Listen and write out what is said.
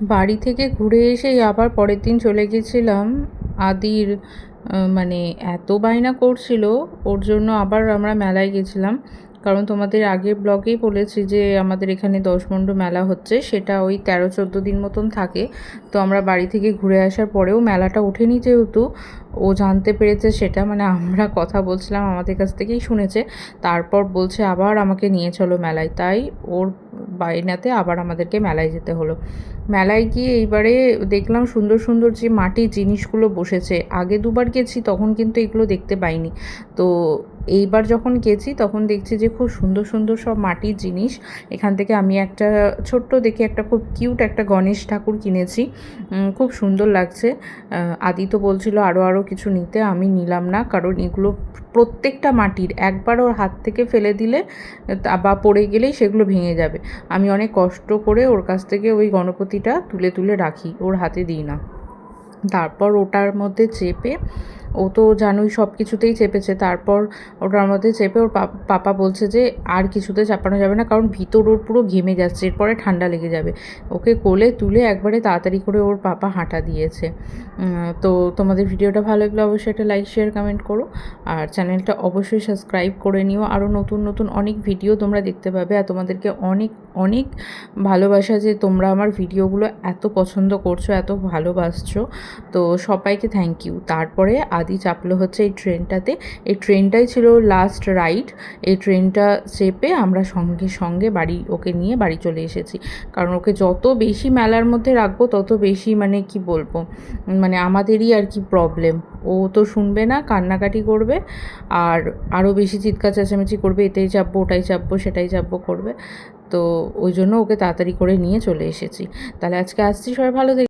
বাড়ি থেকে ঘুরে এসেই আবার পরের দিন চলে গেছিলাম। আদির মানে এত বায়না করছিল, ওর জন্য আবার আমরা মেলায় গেছিলাম। কারণ তোমাদের আগের ব্লগেই বলেছি যে আমাদের এখানে দশমন্ড মেলা হচ্ছে, সেটা ওই তেরো, চোদ্দ দিন মতন থাকে। তো আমরা বাড়ি থেকে ঘুরে আসার পরেও মেলাটা ওঠেনি যেহেতু। ও জানতে পেরেছে সেটা মানে আমরা কথা বলছিলাম, আমাদের কাছ থেকেই শুনেছে। তারপর বলছে আবার আমাকে নিয়ে চলো মেলায়। তাই ওর বাইনাতে আবার আমাদেরকে মেলায় যেতে হলো। মেলায় গিয়ে এইবারে দেখলাম সুন্দর সুন্দর যে মাটির জিনিসগুলো বসেছে, আগে দুবার গেছি তখন কিন্তু এগুলো দেখতে পাইনি। তো এইবার যখন গেছি তখন দেখছি যে খুব সুন্দর সুন্দর সব মাটির জিনিস। এখান থেকে আমি একটা ছোট্ট দেখে একটা খুব কিউট একটা গণেশ ঠাকুর কিনেছি। খুব সুন্দর লাগছে। আদি তো বলছিল আরও আরও কিছু নিতে। আমি নিলাম না, কারণ এগুলো প্রত্যেকটা মাটির একবার ওর হাত থেকে ফেলে দিলে বা পড়ে গেলেই সেগুলো ভেঙে যাবে। আমি অনেক কষ্ট করে ওর কাছ থেকে ওই গণপতিটা তুলে তুলে রাখি, ওর হাতে দিই না। তারপর ওটার মধ্যে চেপে ও তো জানোই সব কিছুতেই চেপেছে। তারপর ওটার মধ্যে চেপে ওর পাপ- বলছে যে, আর কিছুতে চাপানো যাবে না, কারণ ভিতর ওর পুরো ঘেমে যাচ্ছে, এরপরে ঠান্ডা লেগে যাবে। ওকে কোলে তুলে একবারে তাড়াতাড়ি করে ওর পাপা হাঁটা দিয়েছে। তো তোমাদের ভিডিওটা ভালো লাগলে অবশ্যই একটা লাইক শেয়ার কমেন্ট করো। আর চ্যানেলটা অবশ্যই সাবস্ক্রাইব করে নিও। আরও নতুন নতুন অনেক ভিডিও তোমরা দেখতে পাবে। আর তোমাদেরকে অনেক অনেক ভালোবাসা যে তোমরা আমার ভিডিওগুলো এত পছন্দ করছ, এত ভালোবাসছো। তো সবাইকে থ্যাংক ইউ তারপরে আদি চাপলো হচ্ছে এই ট্রেনটাতে। এই ট্রেনটাই ছিল লাস্ট রাইড এই ট্রেনটা চেপে আমরা সঙ্গে সঙ্গে বাড়ি, ওকে নিয়ে বাড়ি চলে এসেছি। কারণ ওকে যত বেশি মেলার মধ্যে রাখব, তত বেশি মানে কি বলব? মানে আমাদেরই আর কি প্রবলেম ও তো শুনবে না, কান্নাকাটি করবে, আর আরও বেশি চিৎকার চেঁচামেচি করবে, এতেই চাপবো, ওটাই চাপবো, সেটাই চাপবো করবে। তো ওই জন্য ওকে তাড়াতাড়ি করে নিয়ে চলে এসেছি। তাহলে আজকে আসছি, সবাই ভালো